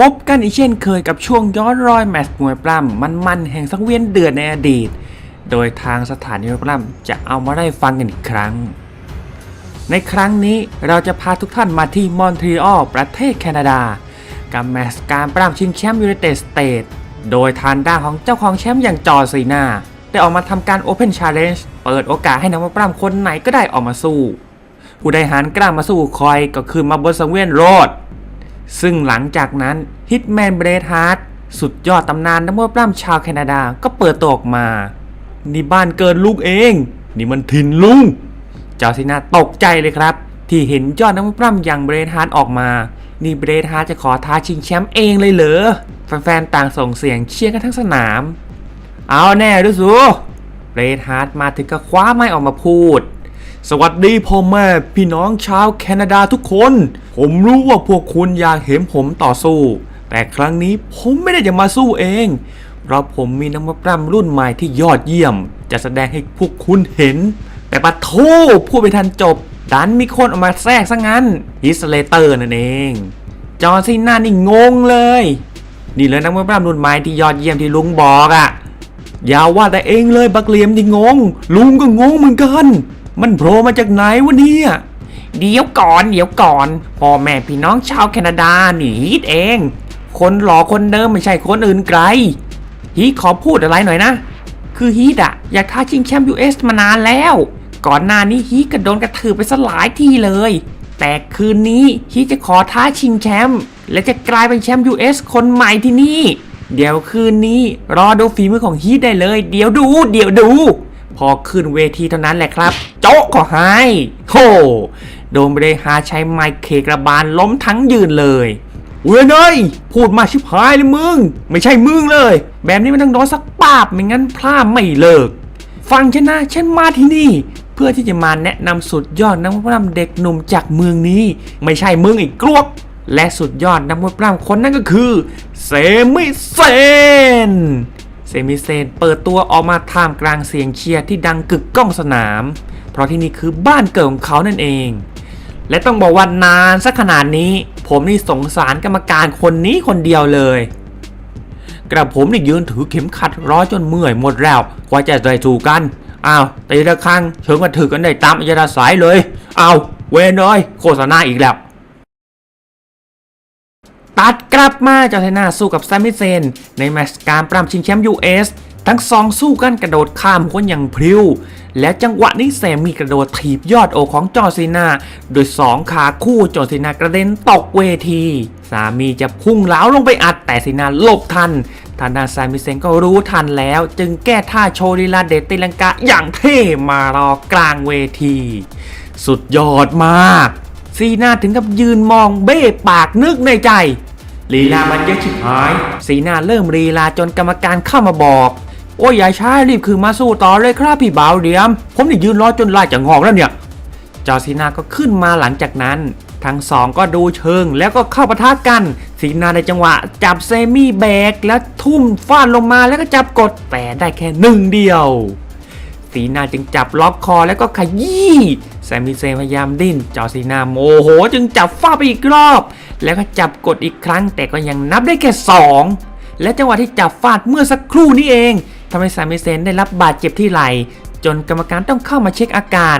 พบกันอีกเช่นเคยกับช่วงย้อนรอยแมตช์มวยปล้ำมันๆแห่งสังเวียนเดือดในอดีต โดยทางสถานีมวยปล้ำจะเอามาได้ฟังกันอีกครั้ง ในครั้งนี้เราจะพาทุกท่านมาที่มอนทรีออลประเทศแคนาดา กับแมตช์การปล้ำชิงแชมป์ยู n นเต็ดสเตทโดยทานด้านของเจ้าของแชมป์อย่างจอร์ซีนาได้ออกมาทำการ Open Challenge เปิดโอกาสให้นักมวยปล้ำคนไหนก็ได้ออกมาสู้ ผู้ใดหันกล้ามาสู้คอยก็คือมาบนสังเวียนโรด ซึ่งหลังจากนั้นฮิตแมนเบรดฮาร์ดสุดยอดตำนานนักมวยปล้ำชาวแคนาดาก็เปิดตัวออกมา นี่บ้านเกินลูกเอง นี่มันถิ่นลุงจอร์ซินาตกใจเลยครับ ที่เห็นยอดนักมวยปล้ำอย่างเบรดฮาร์ดออกมา นี่เบรดฮาร์ดจะขอท้าชิงแชมป์เองเลยเหรอ แฟนๆต่างส่งเสียงเชียร์กันทั้งสนาม เอาแน่ด้วยสูเบรดฮาร์ดมาถึงก็คว้าไม้ออกมาพูด สวัสดีพ่อแม่พี่น้องชาวแคนาดาทุกคน ผมรู้ว่าพวกคุณอยากเห็นผมต่อสู้ แต่ครั้งนี้ผมไม่ได้จะมาสู้เอง เพราะผมมีนักมวยปล้ำรุ่นใหม่ที่ยอดเยี่ยม จะแสดงให้พวกคุณเห็น แต่ปะโทพูดไปทันจบ ดันมีคนออกมาแทรกซะงั้นฮิสเลเตอร์นั่นเอง จอซีน่านี่งงเลย นี่เลยนักมวยปล้ำรุ่นใหม่ที่ยอดเยี่ยมที่ลุงบอกอะ่ะอย่าว่าแต่เองเลยบักเหลียมที่งง ลุงก็งงเหมือนกัน มันโผล่มาจากไหนวะเนี่ยเดี๋ยวก่อนเดี๋ยวก่อนพ่อแม่พี่น้องชาวแคนาดาหนีฮีทเอง คนหล่อคนเดิมไม่ใช่คนอื่นไกลฮีทขอพูดอะไรหน่อยนะ คือฮีทอะอยากท้าชิงแชมป์ US มานานแล้ว ก่อนหน้านี้ฮีทก็โดนกระถือไปสลายที่เลย แต่คืนนี้ฮีทจะขอท้าชิงแชมป์และจะกลายเป็นแชมป์ US คนใหม่ที่นี่ เดี๋ยวคืนนี้รอดูฝีมือของฮีทได้เลย เดี๋ยวดู เดี๋ยวดู พอขึ้นเวทีเท่านั้นแหละครับ โจ๊กก็ให้โธ่โดนเบรฮาใช้ไมค์เคกระบาลล้มทั้งยืนเลยเว้ยเนยพูดมาชิบหายเลยมึง ไม่ใช่มึงเลย แบบนี้มันต้องโดนสักปาบไม่งั้นพลาดไม่เลิก ฟังฉันนะฉันมาที่นี่ เพื่อที่จะมาแนะนำสุดยอดนักมวยปล้ำเด็กหนุ่มจากเมืองนี้ ไม่ใช่มึงอีกกลวก และสุดยอดนักมวยปล้ำคนนั้นก็คือ เซมิเซน เซมิเซนเปิดตัวออกมาท่ามกลางเสียงเชียร์ที่ดังกึกก้องสนาม เพราะที่นี่คือบ้านเกิดของเขานั่นเอง และต้องบอกว่านานสักขนาดนี้ ผมนี่สงสารกรรมการคนนี้คนเดียวเลย กระผมนี่ยืนถือเข็มขัดร้อยจนเมื่อยหมดแล้วกว่าจะได้ถูกกันอ้าวตีระฆังเชิญกันถือกันได้ตามอัยราสายเลยอ้าวเวนเลยโฆษณาอีกแล้ว ตัดกลับมาจอร์เทนาสู้กับแซมมิเซน ในแมตช์การปล้ำชิงแชมป์ US ทั้งสองสู้กันกระโดดข้ามคนอย่างพริ้ว และจังหวะนี้แซมมีกระโดดถีบยอดโอของจอซีนา โดยสองขาคู่จอซีนากระเด็นตกเวที สามีจะพุ่งเหลาลงไปอัดแต่ซีนาหลบทันทางด้านแซมมิเซนก็รู้ทันแล้ว จึงแก้ท่าโชว์ลีลาเดตติลังกาอย่างเท่มารอกลางเวที สุดยอดมาก ซีนาถึงกับยืนมองเบ้ปากนึกในใจ ลีลามันเยอะชิบหายสีหน้าเริ่มลีลาจนกรรมการเข้ามาบอก โอ้ยอย่าช้ารีบคือมาสู้ต่อเลยครับพี่บ่าวเดียม ผมนี่ยืนรอจนลายจะงอกแล้วเนี่ย จอร์ซีนาก็ขึ้นมาหลังจากนั้น ทั้งสองก็ดูเชิงแล้วก็เข้าปะทะกันสีนาในจังหวะ จับเซมี่แบกแล้วทุ่มฟาดลงมาแล้วก็จับกดแต่ได้แค่หนึ่งเดียวสีนาจึงจับล็อกคอแล้วก็ขยี้แซ มมิเซพยายามดิ้นจอซีนาโมโห จึงจับฟาดไปอีกรอบ แล้วก็จับกดอีกครั้งแต่ก็ยังนับได้แค่ 2 และจังหวะที่จับฟาดเมื่อสักครู่นี้เองทำให้แซมมิเซนได้รับบาดเจ็บที่ไหล่จนกรรมการต้องเข้ามาเช็คอาการ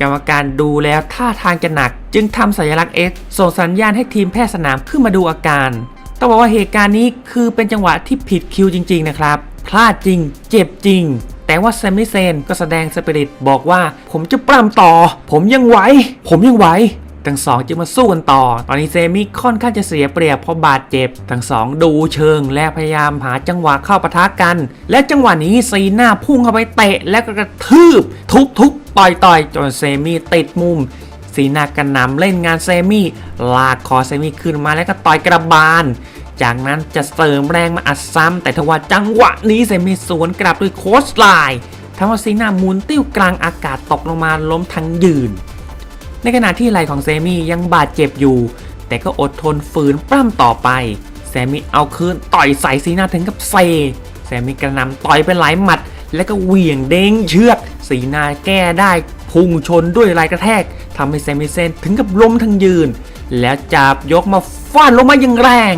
กรรมการดูแล้วท่าทางจะหนัก จึงทำสัญลักษณ์ X ส่งสัญญาณให้ทีมแพทย์สนามขึ้นมาดูอาการต้องบอกว่าเหตุการณ์นี้คือเป็นจังหวะที่ผิดคิวจริง ๆ นะครับ พลาดจริง เจ็บจริง แต่ว่าแซมมิเซนก็แสดงสปิริตบอกว่า ผมจะปล้ำต่อ ผมยังไหว ผมยังไหวทั้งสองจึงมาสู้กันต่อ ตอนนี้เซมิค่อนข้างจะเสียเปรียบเพราะบาดเจ็บ ทั้งสองดูเชิงและพยายามหาจังหวะเข้าปะทะกัน และจังหวะนี้ซีหน้าพุ่งเข้าไปเตะและก็กระทืบ ทุบทุบต่อยต่อยจนเซมิติดมุมซีนากระหนำเล่นงานเซมิลากคอเซมิขึ้นมาแล้วก็ต่อยกระบาล จากนั้นจะเสริมแรงมาอัดซ้ำแต่ทว่าจังหวะนี้เซมิสวนกลับด้วยโคสไลน์ทำให้ซีนาหมุนติ้วกลางอากาศตกลงมาล้มทั้งยืน ในขณะที่ไหล่ของเซมี่ยังบาดเจ็บอยู่ แต่ก็อดทนฝืนปล้ำต่อไปแซมี่เอาคืนต่อยใส่ซีนาถึงกับเซแซมี่กระนำต่อยไปหลายหมัด แล้วก็เหวี่ยงเด้งเชือดซีนาแก้ได้พุ่งชนด้วยแรงกระแทกทำให้แซมิเซนถึงกับล้มทั้งยืน แล้วจับยกมาฟาดลงมาอย่างแรง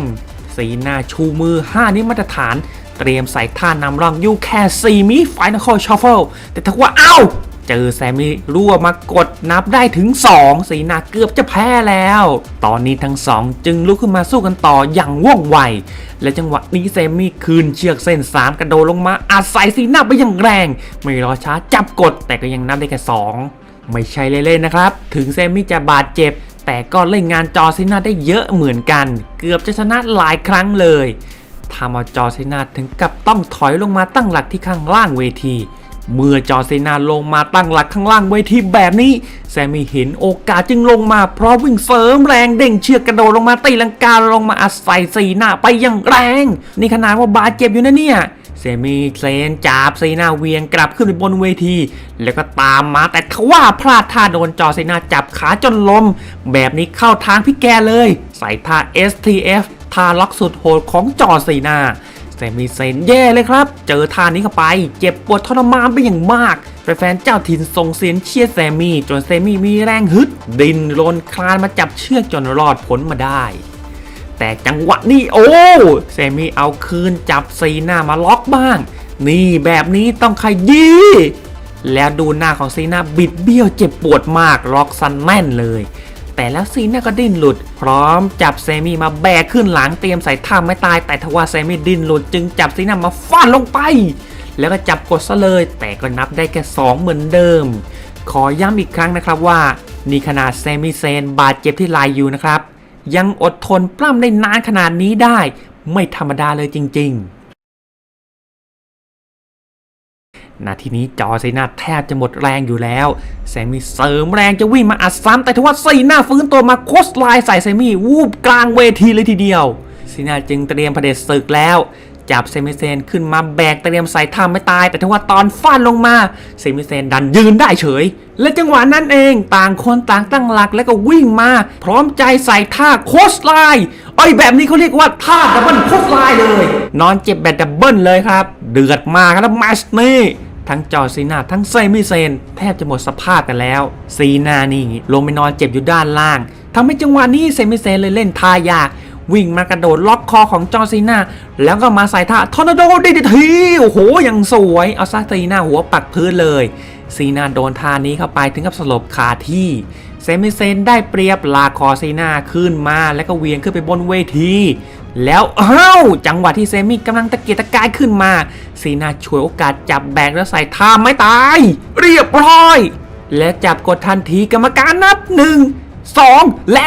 สีหน้าชูมือ 5นี้มาตรฐาน เตรียมใส่ท่านำร่องยูแค่4มิไฟน a ลชอฟเฟิลแต่ถ้าว่าเอ้าเจอแซมมี่รั่วมากดนับได้ถึง 2 สีหน้าเกือบจะแพ้แล้ว ตอนนี้ทั้งสองจึงลุกขึ้นมาสู้กันต่ออย่างว่องไว และจังหวะนี้แซมมี่คืนเชือกเส้น 3 กระโดดลงมาอาศัยสีหน้าไปอย่างแรง ไม่รอช้าจับกดแต่ก็ยังนับได้แค่2ไม่ใช่เล่นๆนะครับ ถึงแซมมี่จะบาดเจ็บ แต่ก็เล่นงานจอซีนาได้เยอะเหมือนกัน เกือบจะชนะหลายครั้งเลยทำเอาจอซีนาถึงกับต้องถอยลงมาตั้งหลักที่ข้างล่างเวที เมื่อจอร์ซีนาลงมาตั้งหลักข้างล่างเวทีแบบนี้ แซมมี่เห็นโอกาสจึงลงมา เพราะวิ่งเสริมแรงเด้งเชือกกระโดดลงมาตีลังกาลงมาอาศัยสีหน้าไปอย่างแรง นี่ขนาดว่าบาดเจ็บอยู่นะเนี่ย เซมิเซนจับซีนาเวียงกลับขึ้นไปบนเวที แล้วก็ตามมาแต่ทว่าพลาดท่าโดนจอซีนาจับขาจนล้ม แบบนี้เข้าทางพี่แกเลย ใส่ท่า STF ท่าล็อกสุดโหดของจอซีนาแซมี่เซนแย่เลยครับ เจอท่านี้เข้าไป เจ็บปวดทรมานไปอย่างมากแฟนเจ้าถิ่นส่งเสียงเชียร์แซมี่จนแซมี่มีแรงฮึด ดินรนคลานมาจับเชือกจนรอดพ้นมาได้ แต่จังหวะนี้โอ้แซมมี่เอาคืนจับซีนามาล็อกบ้าง นี่แบบนี้ต้องขยี้แล้วดูหน้าของซีน่าบิดเบี้ยวเจ็บปวดมากล็อกซันแน่นเลย แต่แล้วซีน่าก็ดิ้นหลุด พร้อมจับแซมมี่มาแบกขึ้นหลังเตรียมใส่ท่าไม่ตาย แต่ทว่าแซมมี่ดิ้นหลุดจึงจับซีน่ามาฟาดลงไป แล้วก็จับกดซะเลย แต่ก็นับได้แค่2เหมือนเดิม ขอย้ำอีกครั้งนะครับว่านี่ขนาดแซมมี่เซนบาดเจ็บที่ไหลายอยู่นะครับ ยังอดทนปล้ำได้นานขนาดนี้ได้ ไม่ธรรมดาเลยจริง ๆ นาทีนี้จอไซนาแทบจะหมดแรงอยู่แล้ว แซมมี่เสริมแรงจะวิ่งมาอัดซ้ำแต่ทว่าไซนาฟื้นตัวมาโคสไลน์ใส่แซมมี่วูบกลางเวทีเลยทีเดียวไซนาจึงเตรียมเผด็จศึกแล้ว จับเซมิเซนขึ้นมาแบกเตรียมใส่ท่าไม่ตาย แต่ทว่าตอนฟาดลงมาเซมิเซนดันยืนได้เฉย และจังหวะนั้นเองต่างคนต่างตั้งหลักแล้วก็วิ่งมา พร้อมใจใส่ท่าโคสไลน์ไอ้แบบนี้เขาเรียกว่าท่าดับเบิลโคสไลน์เลย นอนเจ็บแบบดับเบิลเลยครับ เดือดมากครับแมชนี้ทั้งจอซีนาทั้งไซมิเซน แทบจะหมดสภาพกันแล้ว ซีนานี่ลงไปนอนเจ็บอยู่ด้านล่างทำให้จังหวะนี้เซมิเซนเลยเล่นทายาก วิ่งมากระโดดล็อกคอของจอซีนาแล้วก็มาใส่ท่าทอร์นาโดดิทีโอ้โหยังสวยเอาซาซีนาหัวปักพื้นเลยซีนาโดนท่านี้เข้าไปถึงกับสลบคาที่เซมิเซนได้เปรียบลากคอซีนาขึ้นมาแล้วก็เวียงขึ้นไปบนเวที แล้วอ้าวจังหวะที่เซมิกำลังตะเกียกตะกายขึ้นมาซีนาช่วยโอกาสจับแบกแล้วใส่ท่าไม่ตาย เรียบร้อย และจับกดทันทีกรรมการนับหนึ่งสองและ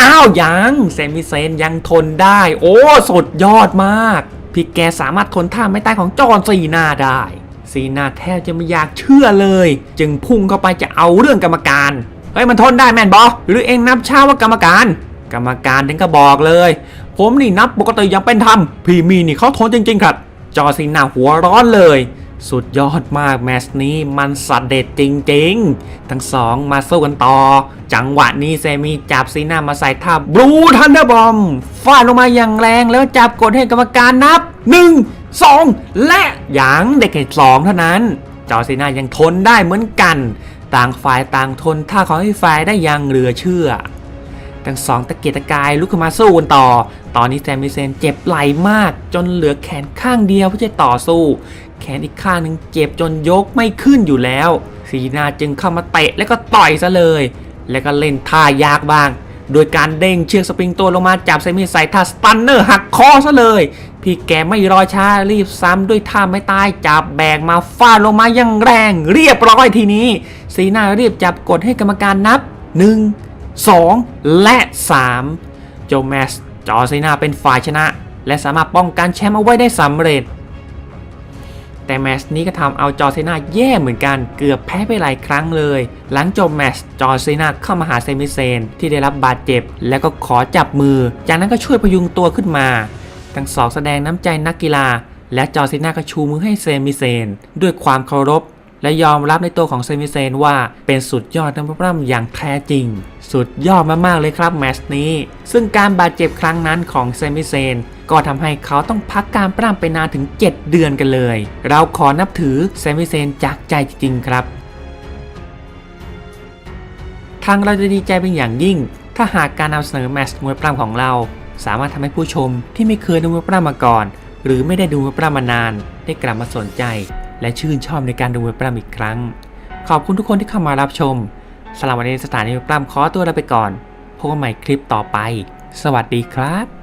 อ้าวยังเซมิเซนยังทนได้ โอ้สุดยอดมาก พี่แกสามารถทนท่าไม่ตายของจอห์นซีนาได้ซีนาแทบจะไม่อยากเชื่อเลย จึงพุ่งเข้าไปจะเอาเรื่องกรรมการเฮ้ยมันทนได้แม่นบอหรือเองนับช้าว่ากรรมการ กรรมการถึงก็บอกเลย ผมนี่นับปกติยังเป็นธรรมพี่มีนี่เขาทนจริง ๆ ครับ จอซีนาหัวร้อนเลย สุดยอดมากแมชนี้มันสัดเด็ดจริงๆ ทั้งสองมาสู้กันต่อ จังหวะนี้เซมีจับซีน่ามาใส่ท่าบลูทันเดอร์บอมฟาดลงมาอย่างแรงแล้วจับกดให้กรรมการนับ 1 2 และยังเด็กแค่สองเท่านั้น จอซีน่ายังทนได้เหมือนกัน ต่างฝ่ายต่างทนท่าของอีกฝ่ายได้อย่างเหลือเชื่อ ทั้งสองตะเกียกตะกายลุกขึ้นมาสู้กันต่อ ตอนนี้แซมมิเซนเจ็บไหล่มาก จนเหลือแขนข้างเดียวเพื่อจะต่อสู้ แขนอีกข้างหนึ่งเจ็บจนยกไม่ขึ้นอยู่แล้ว ซีนาจึงเข้ามาเตะแล้วก็ต่อยซะเลย แล้วก็เล่นท่ายากบ้าง โดยการเด้งเชือกสปริงตัวลงมาจับเซมิใส่ท่าสตันเนอร์หักคอซะเลย พี่แกไม่รอช้ารีบซ้ำด้วยท่าไม่ตายจับแบกมาฟาดลงมาอย่างแรง เรียบร้อยทีนี้ ซีนารีบจับกดให้กรรมการนับหนึ่ง 2 และ3โจแมสจอร์ซีนาเป็นฝ่ายชนะ และสามารถป้องกันแชมป์เอาไว้ได้สำเร็จ แต่แมชนี้ก็ทำเอาจอร์ซีนาแย่เหมือนกันเกือบแพ้ไปหลายครั้งเลย หลังจบแมชจอร์ซีนาเข้ามาหาเซมิเซน ที่ได้รับบาดเจ็บ แล้วก็ขอจับมือ จากนั้นก็ช่วยพยุงตัวขึ้นมา ทั้งสองแสดงน้ำใจนักกีฬา และจอร์ซีนาก็ชูมือให้เซมิเซน ด้วยความเคารพ และยอมรับในตัวของเซมิเซนว่าเป็นสุดยอดนักปล้ำอย่างแท้จริง สุดยอดมากๆเลยครับแมชนี้ ซึ่งการบาดเจ็บครั้งนั้นของเซมิเซนก็ทำให้เขาต้องพักการปล้ำไปนานถึง 7 เดือนกันเลย เราขอนับถือเซมิเซนจากใจจริงๆครับ ทางเราจะดีใจเป็นอย่างยิ่ง ถ้าหากการนำเสนอแมตช์มวยปล้ำของเรา สามารถทำให้ผู้ชมที่ไม่เคยดูมวยปล้ำมาก่อน หรือไม่ได้ดูมวยปล้ำมานาน ได้กลับมาสนใจ และชื่นชอบในการดูมวยปล้ำอีกครั้ง ขอบคุณทุกคนที่เข้ามารับชมสำหรับวันนี้สถานีมวยปล้ำขอตัวลาไปก่อนพบกันใหม่คลิปต่อไป สวัสดีครับ